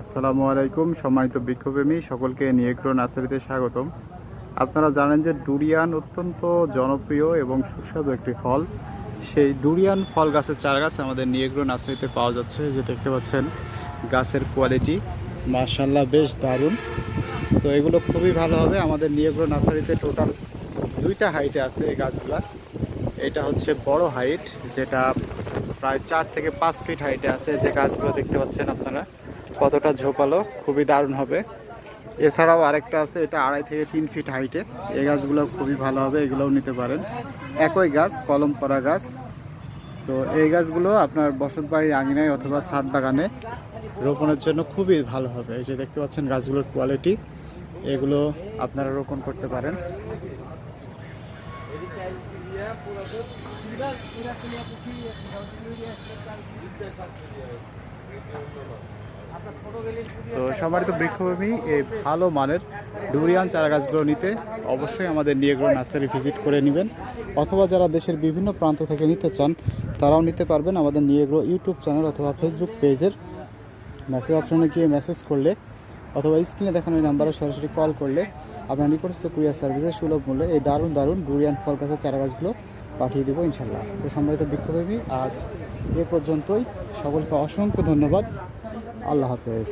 আসসালামু আলাইকুম, সম্মানিত বৃক্ষপ্রেমী সকলকে নিয়েগ্রো নার্সারিতে স্বাগতম। আপনারা জানেন যে ডুরিয়ান অত্যন্ত জনপ্রিয় এবং সুস্বাদু একটি ফল। সেই ডুরিয়ান ফল গাছের চারা গাছ আমাদের নিয়েগ্রো নার্সারিতে পাওয়া যাচ্ছে যে দেখতে পাচ্ছেন, গাছের কোয়ালিটি মার্শাল্লাহ বেশ দারুণ। তো এগুলো খুবই ভালো হবে। আমাদের নিয়েগ্রো নার্সারিতে টোটাল দুইটা হাইটে আছে এই গাছগুলা। এটা হচ্ছে বড় হাইট যেটা প্রায় চার থেকে পাঁচ ফিট হাইটে আছে। যে গাছগুলো দেখতে পাচ্ছেন আপনারা কতটা ঝোপালো, খুবই দারুণ হবে। এছাড়াও আরেকটা আছে, এটা আড়াই থেকে তিন ফিট হাইটে। এই গাছগুলো খুবই ভালো হবে, এগুলোও নিতে পারেন। একই গাছ, কলম করা গাছ। তো এই গাছগুলো আপনার বসত বাড়ির আঙিনায় অথবা ছাদ বাগানে রোপণের জন্য খুবই ভালো হবে। এই যে দেখতে পাচ্ছেন গাছগুলোর কোয়ালিটি এগুলো আপনারা রোপণ করতে পারেন। তো সম্মানিত বৃক্ষভূমি এই ভালো মানের ডুরিয়ান চারা গাছগুলো নিতে অবশ্যই আমাদের নিয়েগ্রো নার্সারি ভিজিট করে নেবেন। অথবা যারা দেশের বিভিন্ন প্রান্ত থেকে নিতে চান, তারাও নিতে পারবেন আমাদের নিয়েগ্রো ইউটিউব চ্যানেল অথবা ফেসবুক পেজের মেসেজ অপশনে গিয়ে মেসেজ করলে অথবা স্ক্রিনে দেখানো এই নাম্বারে সরাসরি কল করলে আপনার নিকটস্থ কুরিয়ার সার্ভিসের সুলভ মূল্যে এই দারুণ দারুণ ডুরিয়ান ফল গাছের চারা গাছগুলো পাঠিয়ে দেবো ইনশাল্লাহ তো সম্মানিত বৃক্ষপ্রেমী আজ এ পর্যন্তই। সকলকে অসংখ্য ধন্যবাদ। আল্লাহ হাফেজ।